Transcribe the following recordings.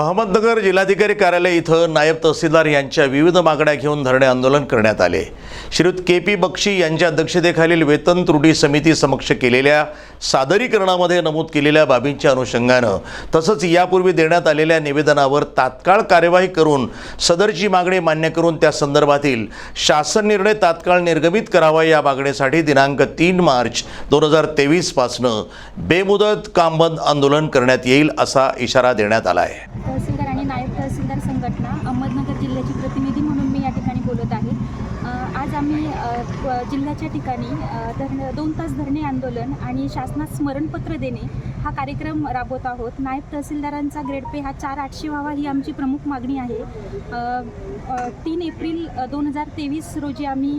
अहमदनगर जिल्हाधिकारी कार्यालय इथं नायब तहसीलदार यांच्या विविध मागण्या घेऊन धरणे आंदोलन करण्यात आले. श्रीयुत के पी बक्षी यांच्या अध्यक्षतेखालील वेतन त्रुटी समिती समक्ष केलेल्या सादरीकरणामध्ये नमूद केलेल्या बाबींच्या अनुषंगानं तसंच यापूर्वी देण्यात आलेल्या निवेदनावर तात्काळ कार्यवाही करून सदरची मागणी मान्य करून त्या संदर्भातील शासन निर्णय तात्काळ निर्गमित करावा या मागणीसाठी दिनांक तीन मार्च दोन हजार तेवीसपासनं बेमुदत कामबंद आंदोलन करण्यात येईल असा इशारा देण्यात आला आहे. तहसीलदार आणि नायब तहसीलदार संघटना अहमदनगर जिल्ह्याची प्रतिनिधी म्हणून मी या ठिकाणी बोलत आहे अ, आज आम्ही जिल्ह्याच्या ठिकाणी धरण दोन तास धरणे आंदोलन आणि शासनात स्मरणपत्र देणे हा कार्यक्रम राबवत आहोत. नायब तहसीलदारांचा ग्रेड पे हा चार आठशे व्हावा ही आमची प्रमुख मागणी आहे. तीन एप्रिल दोन हजार तेवीस रोजी आम्ही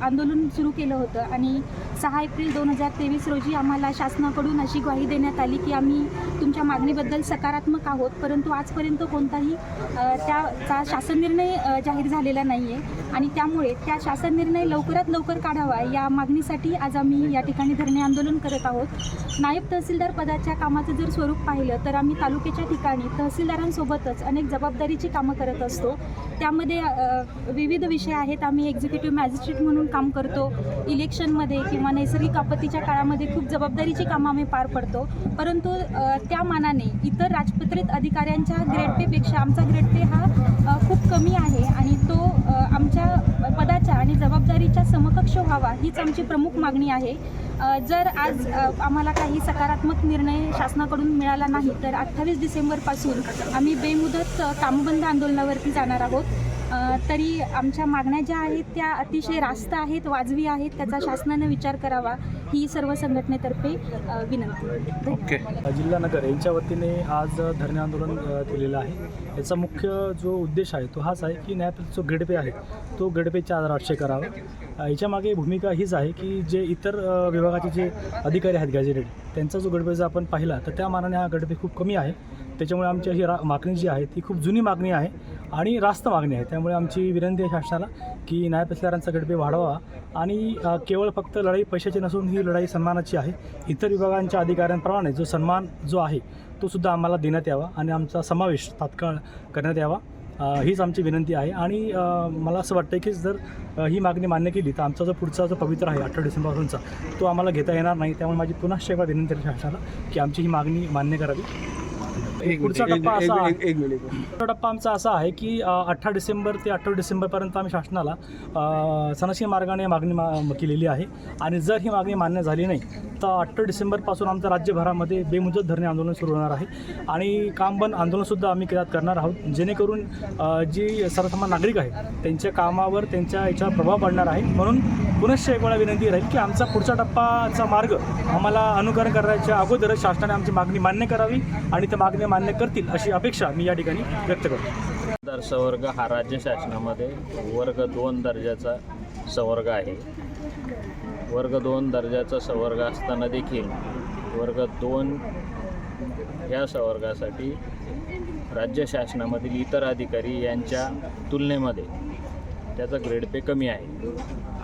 आंदोलन सुरू केलं होतं आणि सहा एप्रिल दोन हजार तेवीस रोजी आम्हाला शासनाकडून अशी ग्वाही देण्यात आली की आम्ही तुमच्या मागणीबद्दल सकारात्मक आहोत परंतु आजपर्यंत कोणताही त्याचा शासन निर्णय जाहीर झालेला नाही आहे आणि त्यामुळे त्या त्या शासन निर्णय लवकरात लवकर काढावा या मागणीसाठी आज आम्ही या ठिकाणी धरणे आंदोलन करत आहोत. नायब तहसीलदार पदाच्या कामाचं जर स्वरूप पाहिलं तर आम्ही तालुक्याच्या ठिकाणी तहसीलदारांसोबतच अनेक जबाबदारीची कामं करत असतो. त्यामध्ये विविध विषय आहेत. आम्ही एक्झिक्युटिव्ह मॅजिस्ट्रेट म्हणून काम करतो. इलेक्शनमध्ये किंवा नैसर्गिक आपत्तीच्या काळामध्ये खूप जबाबदारीची कामं आम्ही पार पडतो. परंतु त्या मानाने इतर राजपत्रित अधिकाऱ्यांच्या ग्रेड पेपेक्षा आमचा ग्रेड पे हा खूप कमी आहे आणि तो आणि जबाबदारीच्या समकक्ष व्हावा हीच आमची प्रमुख मागणी आहे. जर आज आम्हाला काही सकारात्मक निर्णय शासनाकडून मिळाला नाही तर अठ्ठावीस डिसेंबरपासून आम्ही बेमुदत कामबंद आंदोलनावरती जाणार आहोत. तरी आमच्या मागण्या ज्या आहेत त्या अतिशय रास्त आहेत वाजवी आहेत. त्याचा शासनानं विचार करावा. ही सर्व संघटनेतर्फे विनंती. धन्यवाद. जिल्हा नगर यांच्या वतीने आज धरणे आंदोलन केलेलं आहे. याचा मुख्य जो उद्देश आहे तो हाच आहे की न्यायालयाचा जो गडपे आहे तो गडपे चार हजार आठशे करावा याच्यामागे भूमिका हीच आहे की जे इतर विभागाचे जे अधिकारी आहेत गॅजेटेड त्यांचा जो गडपे जर आपण पाहिला तर त्या मानाने हा गडपे खूप कमी आहे. त्याच्यामुळे आमची ही रा मागणी जी आहे ती खूप जुनी मागणी आहे आणि रास्त मागणी आहे. त्यामुळे आमची विनंती आहे शासनाला की न्याय तहसीलदारांचा गडपे वाढवावा आणि केवळ फक्त लढाई पैशाची नसून ही लढाई सन्मानाची आहे. इतर विभागांच्या अधिकाऱ्यांप्रमाणे जो सन्मान जो आहे तो सुद्धा आम्हाला देण्यात यावा आणि आमचा समावेश तात्काळ करण्यात यावा हीच आमची विनंती आहे. आणि मला असं वाटतं की जर ही मागणी मान्य केली तर आमचा जो पुढचा जो पवित्र आहे अठरा डिसेंबरपासूनचा तो आम्हाला घेता येणार नाही. त्यामुळे माझी पुन्हा शेवट विनंती आहे शासनाला की आमची ही मागणी मान्य करावी. पुढचा टप्पा असा आहे. पुढचा टप्पा आमचा असा आहे की अठरा डिसेंबर ते अठरा डिसेंबरपर्यंत आम्ही शासनाला सनशी मार्गाने मागणी मा केलेली आहे. आणि जर ही मागणी मान्य झाली नाही तर अठरा डिसेंबरपासून आमचं राज्यभरामध्ये बेमुदत धरणे आंदोलन सुरू होणार आहे. आणि कामबंद आंदोलनसुद्धा आम्ही त्यात करणार आहोत. जेणेकरून जी सर्वसामान्य नागरिक आहेत त्यांच्या कामावर त्यांच्या याच्यावर प्रभाव पडणार आहे. म्हणून पुनश्च एक वेळा विनंती राहील की आमचा पुढचा टप्पाचा मार्ग आम्हाला अनुकरण करण्याच्या अगोदरच शासनाने आमची मागणी मान्य करावी. आणि त्या मागण्या मान्य करतील अशी अपेक्षा मी या ठिकाणी व्यक्त करतो. दर संवर्ग हा राज्य शासनामध्ये वर्ग दोन दर्जाचा सवर्ग आहे. वर्ग दोन दर्जाचा सवर्ग असताना देखील वर्ग दोन या सवर्गासाठी राज्य शासनामधील इतर अधिकारी यांच्या तुलनेमध्ये त्याचा ग्रेड पे कमी आहे.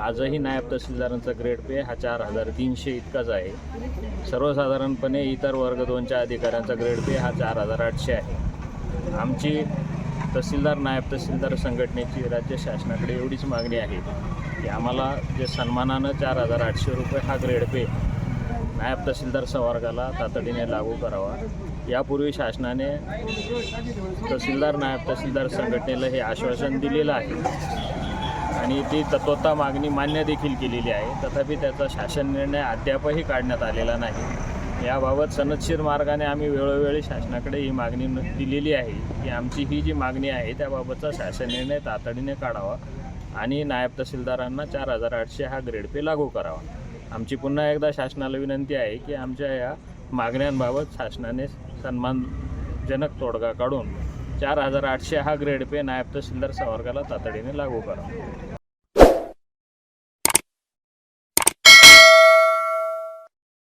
आजही नायब तहसीलदारांचा ग्रेड पे हा चार हजार तीनशे इतकाच आहे. सर्वसाधारणपणे इतर वर्ग दोनच्या अधिकाऱ्यांचा ग्रेड पे हा चार हजार आठशे आहे. आमची तहसीलदार नायब तहसीलदार संघटनेची राज्य शासनाकडे एवढीच मागणी आहे की आम्हाला जे सन्मानानं चार हजार आठशे रुपये हा ग्रेड पे नायब तहसीलदार संवर्गाला तातडीने लागू करावा. यापूर्वी शासनाने तहसीलदार नायब तहसीलदार संघटनेला हे आश्वासन दिलेलं आहे. आणि ती तत्वता मागणी मान्य देखील केलेली आहे. तथापि त्याचा शासन निर्णय अद्यापही काढण्यात आलेला नाही. याबाबत सनदशीर मार्गाने आम्ही वेळोवेळी शासनाकडे ही मागणी दिलेली आहे. की आमची ही जी मागणी आहे त्याबाबतचा शासन निर्णय तातडीने काढावा आणि नायब तहसीलदारांना चार हजार आठशे हा ग्रेड पे लागू करावा. आमची पुन्हा एकदा शासनाला विनंती आहे की आमच्या या मागण्यांबाबत शासनाने सन्मानजनक तोडगा काढून चार हजार आठशे हा ग्रेड पे नायब तहसीलदार सावरगाला तातडीने लागू करा.